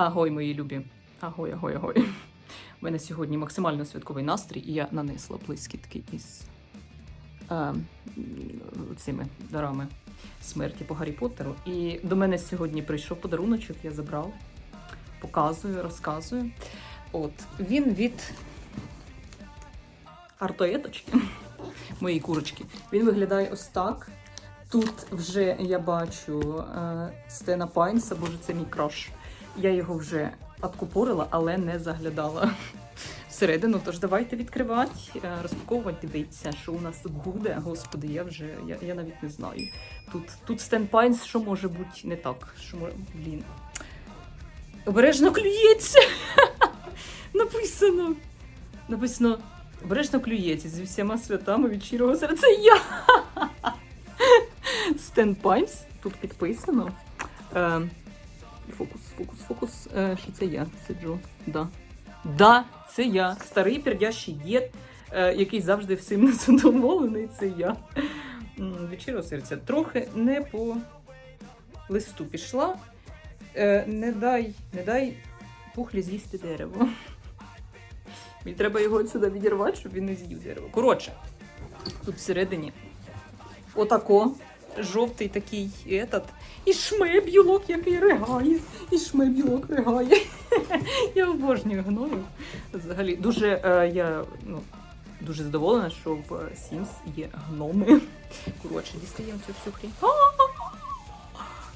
Агой, мої любі. Агой, агой, агой. У мене сьогодні максимально святковий настрій, і я нанесла блискітки із е, цими дарами смерті по Гаррі Поттеру. І до мене сьогодні прийшов подаруночок, я забрала, показую, розказую. От, він від артоеточки, моєї курочки. Він виглядає ось так. Тут вже я бачу е, Стена Пайнса, боже, це мій краш. Я його вже откупорила, але не заглядала всередину. Тож давайте відкривати, е, розпаковувати, дивіться, що у нас буде. Господи, я вже я, я навіть не знаю. Тут, тут Стен Пайнс, що може бути не так. Що може, блін. Обережно клюється. Написано. Написано. Обережно клюється зі всіма святами від щирого серця. Я. Стен Пайнс. Тут підписано. Е, фокус, фокус, фокус. Е, що це я сиджу. Да. Да, це я. Старий пердящий дід, е, який завжди всім незадоволений. Це я. Щирого серця. Трохи не по листу пішла. Е, не дай, не дай пухлі з'їсти дерево. Мені треба його сюди відірвати, щоб він не з'їв дерево. Коротше, тут всередині отако, жовтий такий етат, і шмеб'юлок, який ригає, і шмеб'юлок ригає. Я обожнюю гною. Взагалі, дуже е, я ну, дуже задоволена, що в Sims є гноми. Коротше, дістаємо цю всю хрінь.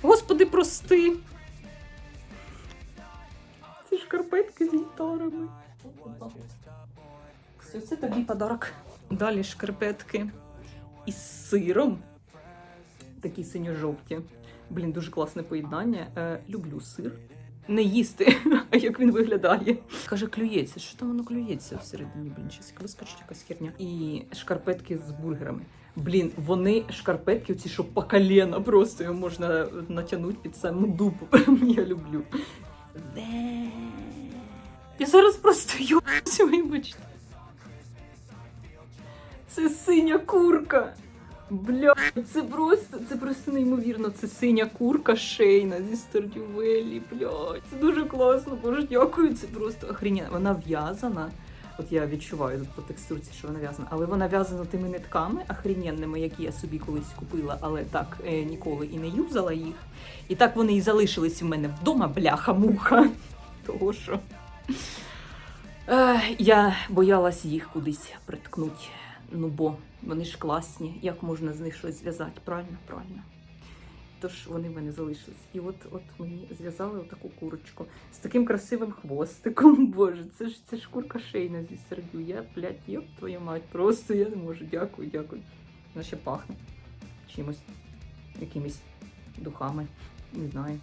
Господи, прости! Ці шкарпетки з гітарами. Все, це тобі подарок. Далі шкарпетки із сиром. Такі синьо-жовті. Блін, дуже класне поєднання. Е, люблю сир. Не їсти, а як він виглядає. Каже, клюється. Що там воно клюється всередині? Блін, щось вискочить якась херня. І шкарпетки з бургерами. Блін, вони шкарпетки, оці, що по коліна просто його можна натягнути під саму дупу. Я люблю. Я зараз просто юбусь, вибачте. Це синя курка. Бля, це просто, це просто неймовірно. Це синя курка шейна зі стардювелі. Бля, це дуже класно. Боже, дякую. Це просто охрененно. Вона в'язана. От я відчуваю по текстурці, що вона в'язана, але вона в'язана тими нитками охрененними, які я собі колись купила, але так е, ніколи і не юзала їх. І так вони і залишились у мене вдома, бляха-муха. Того що е, я боялась їх кудись приткнути. Ну бо вони ж класні, як можна з них щось зв'язати? Правильно, правильно. Тож вони в мене залишились. І от от мені зв'язали отаку курочку з таким красивим хвостиком. Боже, це ж це ж курка шейна зі сердю. Я, блядь, йоп твою мать, просто я не можу. Дякую, дякую. Вона ще пахне чимось, якимись духами. Не знаю.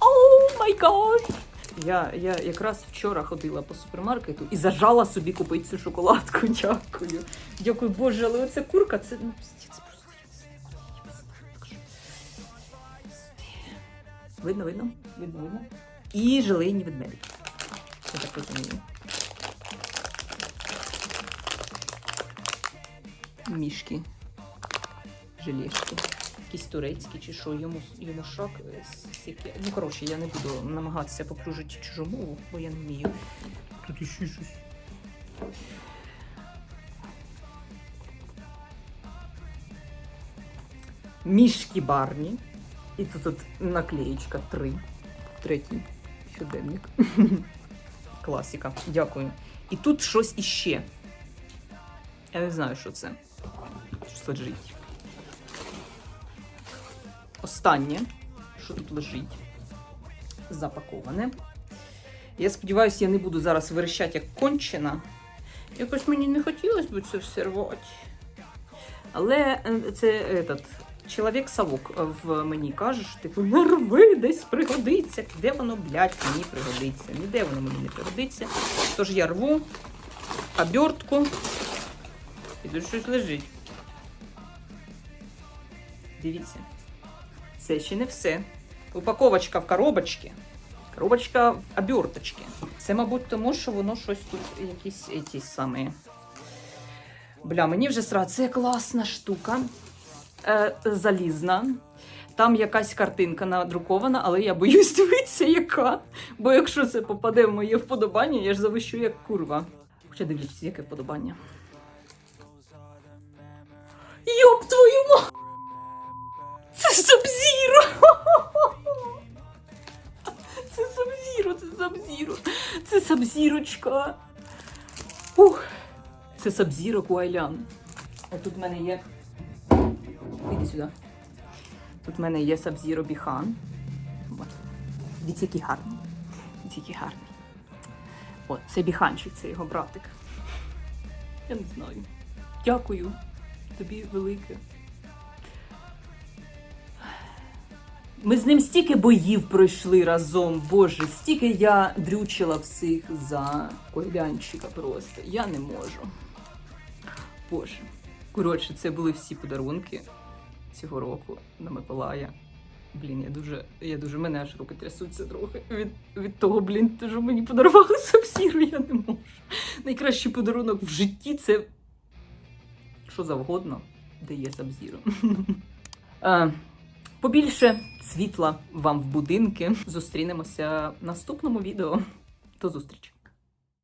О май гад! Я, я якраз вчора ходила по супермаркету і зажала собі купити цю шоколадку. Дякую. Дякую, Боже, але оця курка, це ну, просто. Видно, видно? Видно, видно. І желейні ведмедики. Я так розумію. Мішки. Желешки. Якісь турецькі чи що, йому, йому шок. е, Ну, коротше, я не буду намагатися поплюжити чужу мову, бо я не вмію. Тут іще щось. Мішки барні. І тут от наклеєчка 3. Третій щоденник. Класіка. Дякую. І тут щось іще. Я не знаю, що це. Щось лежить. Останнє, що тут лежить, запаковане. Я сподіваюся, я не буду зараз верещати як кончена. Якось мені не хотілося б це все рвати. Але е, це этот, чоловік совок в мені каже, що типу, не рви, десь пригодиться. Де воно, блядь, мені пригодиться? Ніде воно мені не пригодиться. Тож я рву обертку. І тут щось лежить. Дивіться. Це ще не все. Упаковочка в коробочці. Коробочка в оберточці. Це, мабуть, тому, що воно щось тут якісь ті самі. Бля, мені вже сра, це класна штука. Е, залізна. Там якась картинка надрукована, але я боюсь дивитися, яка. Бо якщо це попаде в моє вподобання, я ж завищу як курва. Хоча дивіться, яке вподобання. Йоп твою ма! Це Сабзіро! Це Сабзіро, це Сабзіро, це Сабзірочка. Ух, це Сабзіро Куайлян. А тут в мене є. Іди сюди. Тут в мене є Сабзіро Біхан. Дивіться, який гарний. Дивіться, який гарний. От, це біханчик, це його братик. Я не знаю. Дякую тобі велике. Ми з ним стільки боїв пройшли разом. Боже, стільки я дрючила всіх за койлянчика просто. Я не можу. Боже. Коротше, це були всі подарунки цього року на Миколая. Блін, я дуже, я дуже мене аж руки трясуться трохи від, від того, блін, що мені подарували сапсіру, я не можу. Найкращий подарунок в житті це що завгодно, де є сабзіро. Побільше світла вам в будинки. Зустрінемося в наступному відео. До зустрічі!